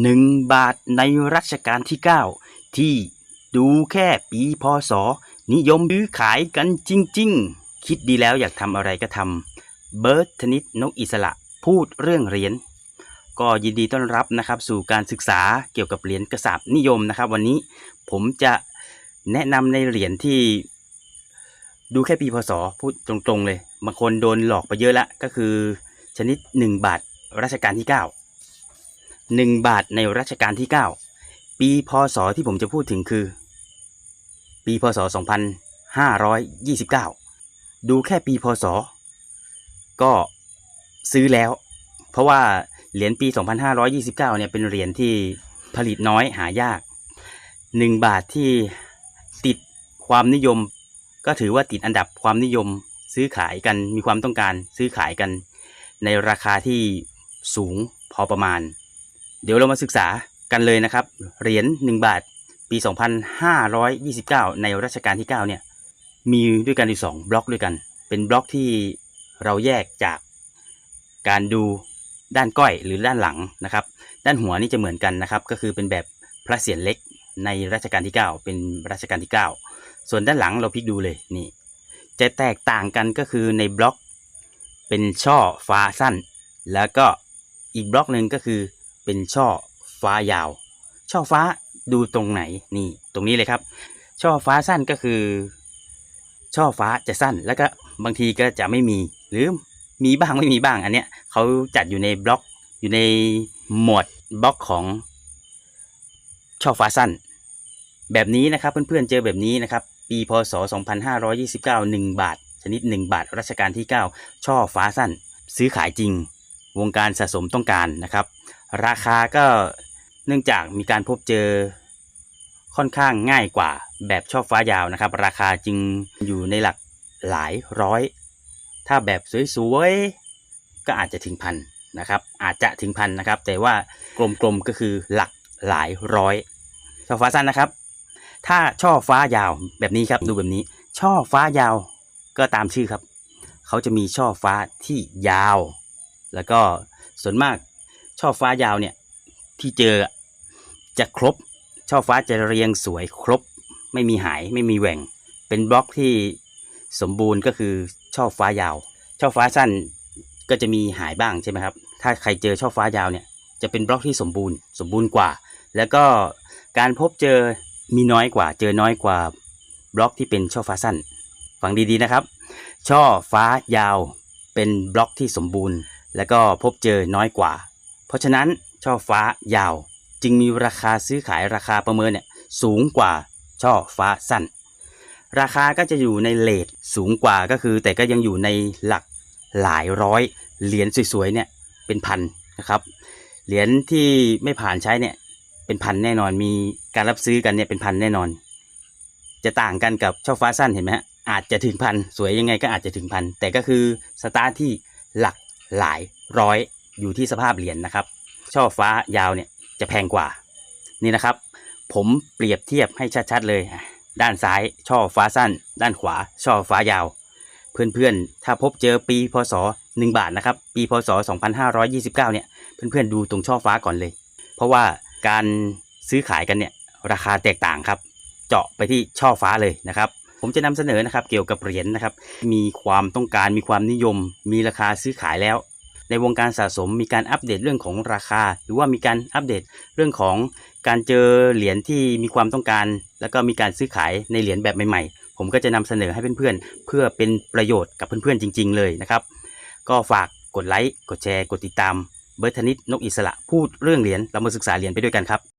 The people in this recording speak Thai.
หนึ่งบาทในรัชกาลที่ 9 ที่ดูแค่ปีพศ นิยมซื้อขายกันจริง ๆ คิดดีแล้วอยากทำอะไรก็ทำเบิร์ตธนิตนกอิสระพูดเรื่องเหรียญก็ยินดีต้อนรับนะครับสู่การศึกษาเกี่ยวกับเหรียญกระสาบนิยมนะครับ วันนี้ผมจะแนะนำในเหรียญที่ดูแค่ปีพศพูดตรงๆเลยบางคนโดนหลอกไปเยอะละก็คือชนิด 1 บาทรัชกาลที่ 9 1 บาทในรัชกาลที่ 9 ปีพศที่ผมจะพูดถึงคือ ปีพศ 2529 ดูแค่ปีพศ ก็ซื้อแล้ว เพราะว่าเหรียญปี 2529 เนี่ยเป็นเหรียญที่ผลิตน้อยหายาก 1 บาทที่ติดความนิยม ก็ถือว่าติดอันดับความนิยมซื้อขายกันมีความต้องการซื้อขายกัน ในราคาที่สูงพอประมาณ เดี๋ยวเรามาศึกษากันเลยนะครับ เหรียญ1บาท ปี 2529 ในรัชกาลที่9เนี่ยมีด้วยกันอยู่สองบล็อกด้วยกัน เป็นบล็อกที่เราแยกจากการดูด้านก้อยหรือด้านหลังนะครับ ด้านหัวนี่จะเหมือนกันนะครับ ก็คือเป็นแบบพระเศียรเล็กในรัชกาลที่ 9 เป็นรัชกาลที่ 9 ส่วนด้านหลังเราพลิกดูเลยนี่ จะแตกต่างกันก็คือในบล็อกเป็นช่อฟ้าสั้น แล้วก็อีกบล็อกหนึ่งก็คือ เป็นช่อฟ้ายาว ช่อฟ้าดูตรงไหนนี่ตรงนี้เลยครับ ช่อฟ้าสั้นก็คือ ช่อฟ้าจะสั้นแล้วก็บางทีก็จะไม่มีหรือมีบ้างไม่มีบ้างอันเนี้ยเขาจัดอยู่ในบล็อกอยู่ในหมวดบล็อกของช่อฟ้าสั้น แบบนี้นะครับเพื่อนๆเจอแบบนี้นะครับ ปีพศ 2529 1 บาท ชนิด 1 บาทรัชกาลที่ 9 ช่อฟ้าสั้น ซื้อขายจริง วงการสะสมต้องการนะครับ ราคาก็เนื่องจากมีการพบเจอค่อนข้างง่ายกว่าแบบช่อฟ้ายาวนะครับ ราคาจึงอยู่ในหลักหลายร้อย ถ้าแบบสวยๆ ก็อาจจะถึงพันนะครับ อาจจะถึงพันนะครับ แต่ว่ากลมๆก็คือหลักหลายร้อยช่อฟ้าสั้นนะครับ ถ้าช่อฟ้ายาวแบบนี้ครับ ดูแบบนี้ ช่อฟ้ายาวก็ตามชื่อครับ เขาจะมีช่อฟ้าที่ยาว แล้วก็ส่วนมาก ช่อฟ้ายาวเนี่ยที่เจอจะครบ ช่อฟ้าจะเรียงสวยครบ ไม่มีหายไม่มีแหว่ง เป็นบล็อกที่สมบูรณ์ก็คือช่อฟ้ายาว ช่อฟ้าสั้นก็จะมีหายบ้างใช่ไหมครับ ถ้าใครเจอช่อฟ้ายาวเนี่ยจะเป็นบล็อกที่สมบูรณ์สมบูรณ์กว่า แล้วก็การพบเจอมีน้อยกว่า เจอน้อยกว่าบล็อกที่เป็นช่อฟ้าสั้น ฟังดีๆนะครับ ช่อฟ้ายาวเป็นบล็อกที่สมบูรณ์ แล้วก็พบเจอน้อยกว่า เพราะฉะนั้นช่อฟ้ายาวจึงมีราคาซื้อขายราคาประเมินเนี่ยสูงกว่าช่อฟ้าสั้น ราคาก็จะอยู่ในเลทสูงกว่าก็คือ แต่ก็ยังอยู่ในหลักหลายร้อย เหรียญสวยๆเนี่ยเป็นพันนะครับ เหรียญที่ไม่ผ่านใช้เนี่ยเป็นพันแน่นอนมีการรับซื้อกันเนี่ยเป็นพันแน่นอน จะต่างกันกับช่อฟ้าสั้นเห็นไหมฮะอาจจะถึงพันสวยยังไงก็อาจจะถึงพันแต่ก็คือสตาร์ทที่หลักหลายร้อย อยู่ที่สภาพเหรียญนะครับ ช่อฟ้ายาวเนี่ยจะแพงกว่า นี่นะครับ ผมเปรียบเทียบให้ชัดๆเลย ด้านซ้ายช่อฟ้าสั้น ด้านขวา ช่อฟ้ายาว เพื่อนๆ ถ้าพบเจอปีพศ1บาทนะครับ ปีพศ 2529 เนี่ย เพื่อนๆ ดูตรงช่อฟ้าก่อนเลย เพราะว่าการซื้อขายกันเนี่ยราคาแตกต่างครับ เจาะไปที่ช่อฟ้าเลยนะครับ ผมจะนำเสนอนะครับเกี่ยวกับเหรียญนะครับ มีความต้องการมีความนิยม มีราคาซื้อขายแล้ว ในวงการสะสมมีการอัปเดตเรื่องของราคา หรือว่ามีการอัปเดตเรื่องของการเจอเหรียญที่มีความต้องการ แล้วก็มีการซื้อขายในเหรียญแบบใหม่ๆ ผมก็จะนำเสนอให้เพื่อนๆ เพื่อเป็นประโยชน์กับเพื่อนๆจริง ๆ เลยนะครับ ก็ฝากกดไลค์กดแชร์ กดติดตามเบิร์ตธนิตนกอิสระพูดเรื่องเหรียญเรามาศึกษาเหรียญไปด้วยกันครับ